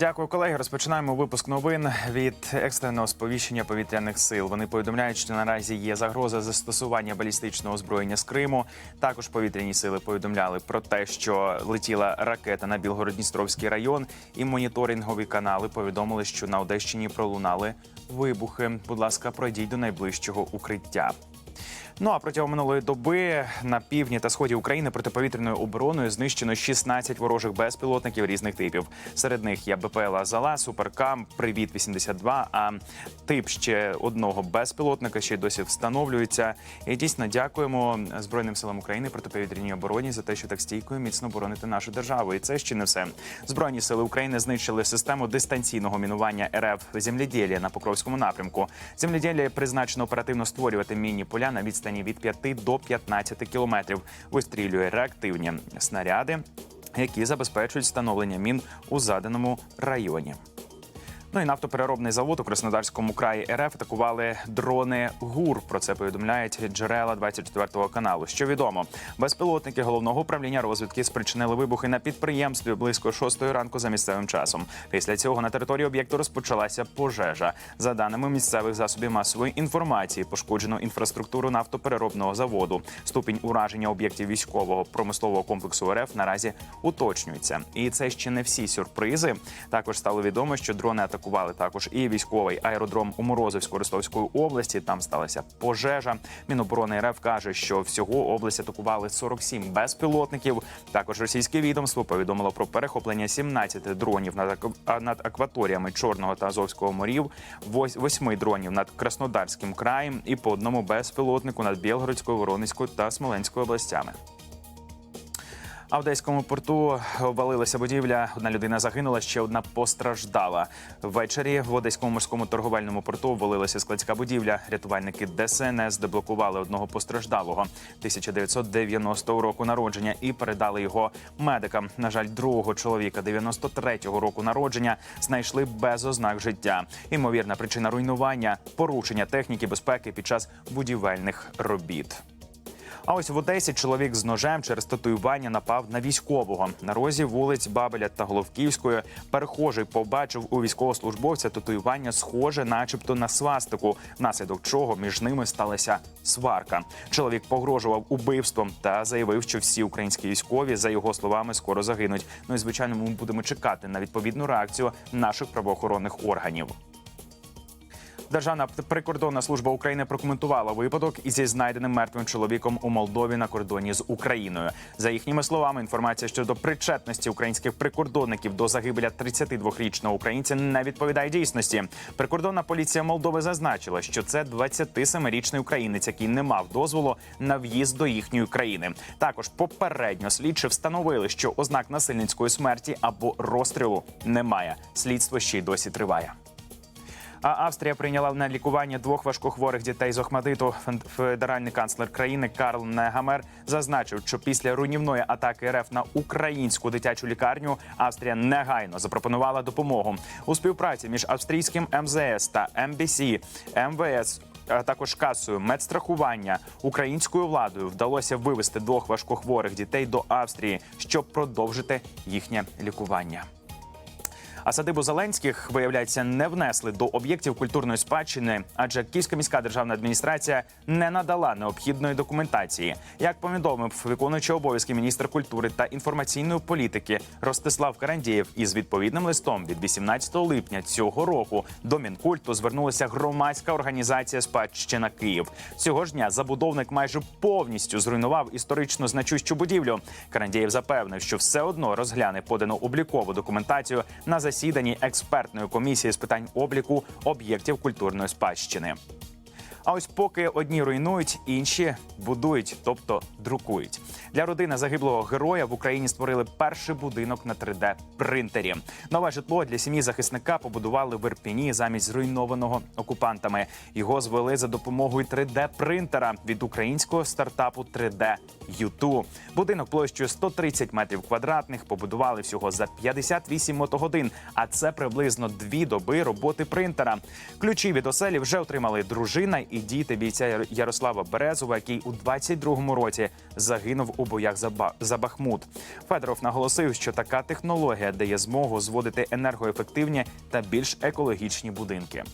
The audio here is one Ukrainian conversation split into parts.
Дякую, колеги. Розпочинаємо випуск новин від екстреного сповіщення повітряних сил. Вони повідомляють, що наразі є загроза застосування балістичного озброєння з Криму. Також повітряні сили повідомляли про те, що летіла ракета на Білгород-Дністровський район, і моніторингові канали повідомили, що на Одещині пролунали вибухи. Будь ласка, пройдіть до найближчого укриття. Ну а протягом минулої доби на півдні та сході України протиповітряною обороною знищено 16 ворожих безпілотників різних типів. Серед них є БПЛА Зала, Суперкам, Привіт 82 А тип ще одного безпілотника ще й досі встановлюється. І дійсно дякуємо Збройним силам України протиповітряній обороні за те, що так стійко і міцно боронити нашу державу. І це ще не все. Збройні сили України знищили систему дистанційного мінування РФ земліділля на Покровському напрямку. Земліділля призначено оперативно створювати мінні поля на відстані від 5 до 15 кілометрів. Вистрілює реактивні снаряди, які забезпечують встановлення мін у заданому районі. Ну і нафтопереробний завод у Краснодарському краї РФ атакували дрони ГУР. Про це повідомляють джерела 24 каналу. Що відомо, безпілотники головного управління розвідки спричинили вибухи на підприємстві близько 6 ранку за місцевим часом. Після цього на території об'єкту розпочалася пожежа. За даними місцевих засобів масової інформації, пошкоджено інфраструктуру нафтопереробного заводу. Ступінь ураження об'єктів військового промислового комплексу РФ наразі уточнюється. І це ще не всі сюрпризи. Також стало відомо, що дрони атакували також і військовий аеродром у Морозовську Ростовської області. Там сталася пожежа. Міноборони РФ каже, що всього область атакували 47 безпілотників. Також російське відомство повідомило про перехоплення 17 дронів над ак- над акваторіями Чорного та Азовського морів, вось- восьми дронів над Краснодарським краєм і по одному безпілотнику над Білгородською, Воронезькою та Смоленською областями. А в Одеському порту обвалилася будівля. Одна людина загинула, ще одна постраждала. Ввечері в Одеському морському торговельному порту обвалилася складська будівля. Рятувальники ДСНС деблокували одного постраждалого 1990 року народження і передали його медикам. На жаль, другого чоловіка 93-го року народження знайшли без ознак життя. Імовірна причина руйнування порушення техніки безпеки під час будівельних робіт. А ось в Одесі чоловік з ножем через татуювання напав на військового. На розі вулиць Бабеля та Головківської перехожий побачив у військовослужбовця татуювання схоже, начебто на свастику, внаслідок чого між ними сталася сварка. Чоловік погрожував убивством та заявив, що всі українські військові, за його словами, скоро загинуть. Ну і звичайно, ми будемо чекати на відповідну реакцію наших правоохоронних органів. Державна прикордонна служба України прокоментувала випадок із знайденим мертвим чоловіком у Молдові на кордоні з Україною. За їхніми словами, інформація щодо причетності українських прикордонників до загибеля 32-річного українця не відповідає дійсності. Прикордонна поліція Молдови зазначила, що це 27-річний українець, який не мав дозволу на в'їзд до їхньої країни. Також попередньо слідчі встановили, що ознак насильницької смерті або розстрілу немає. Слідство ще й досі триває. А Австрія прийняла на лікування двох важкохворих дітей з Охмадиту. Федеральний канцлер країни Карл Негамер зазначив, що після руйнівної атаки РФ на українську дитячу лікарню Австрія негайно запропонувала допомогу у співпраці між австрійським МЗС та МБС, МВС. А також касою медстрахування українською владою вдалося вивести двох важкохворих дітей до Австрії, щоб продовжити їхнє лікування. А садибу Зеленських, виявляється, не внесли до об'єктів культурної спадщини, адже Київська міська державна адміністрація не надала необхідної документації. Як повідомив виконуючий обов'язки міністр культури та інформаційної політики Ростислав Карандієв, із відповідним листом від 18 липня цього року до Мінкульту звернулася громадська організація Спадщина Київ. Цього ж дня забудовник майже повністю зруйнував історично значущу будівлю. Карандієв запевнив, що все одно розгляне подану облікову документацію на засіданні експертної комісії з питань обліку об'єктів культурної спадщини. А ось поки одні руйнують, інші будують, тобто друкують. Для родини загиблого героя в Україні створили перший будинок на 3D принтері. Нове житло для сім'ї захисника побудували в Ірпіні замість зруйнованого окупантами. Його звели за допомогою 3D принтера від українського стартапу 3D U2. Будинок площею 130 метрів квадратних побудували всього за 58 мотогодин. А це приблизно дві доби роботи принтера. Ключі від оселі вже отримали дружина і і діти бійця Ярослава Березова, який у 22-му році загинув у боях за, Ба- за Бахмут. Федоров наголосив, що така технологія дає змогу зводити енергоефективні та більш екологічні будинки.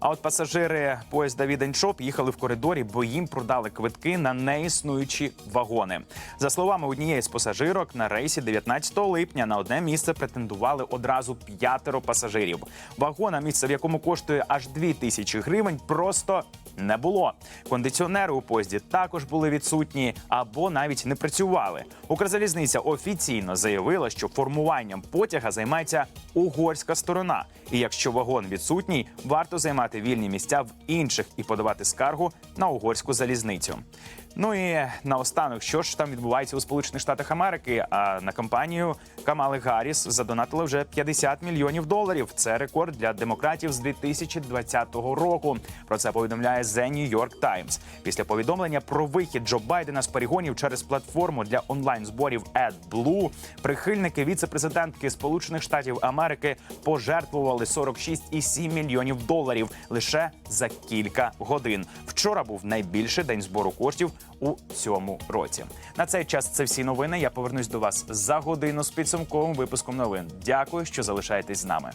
А от пасажири поїзда Віденшоп їхали в коридорі, бо їм продали квитки на неіснуючі вагони. За словами однієї з пасажирок, на рейсі 19 липня на одне місце претендували одразу п'ятеро пасажирів. Вагона, місце в якому коштує аж 2 тисячі гривень, просто не було. Кондиціонери у поїзді також були відсутні або навіть не працювали. Укрзалізниця офіційно заявила, що формуванням потяга займається угорська сторона. І якщо вагон відсутній, варто займати вільні місця в інших і подавати скаргу на угорську залізницю. Ну і наостанок, що ж там відбувається у Сполучених Штатах Америки? А на кампанію Камали Гарріс задонатили вже 50 мільйонів доларів. Це рекорд для демократів з 2020 року. Про це повідомляє The New York Times. Після повідомлення про вихід Джо Байдена з перегонів через платформу для онлайн зборів AdBlue, прихильники віце-президентки Сполучених Штатів Америки пожертвували 46,7 мільйонів доларів лише за кілька годин. Вчора був найбільший день збору коштів у цьому році. На цей час це всі новини. Я повернусь до вас за годину з підсумковим випуском новин. Дякую, що залишаєтесь з нами.